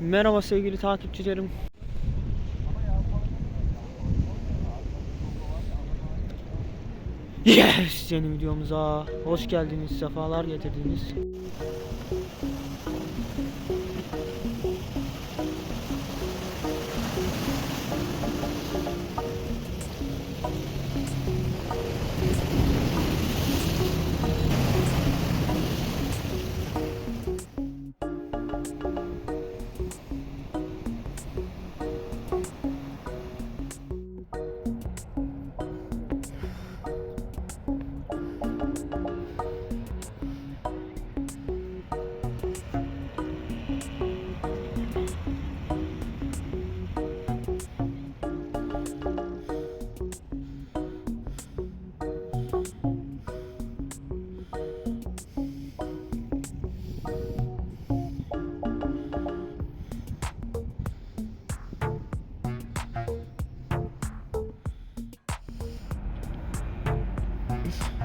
Merhaba sevgili takipçilerim. Yes! Yeni videomuza hoş geldiniz, sefalar getirdiniz. Peace.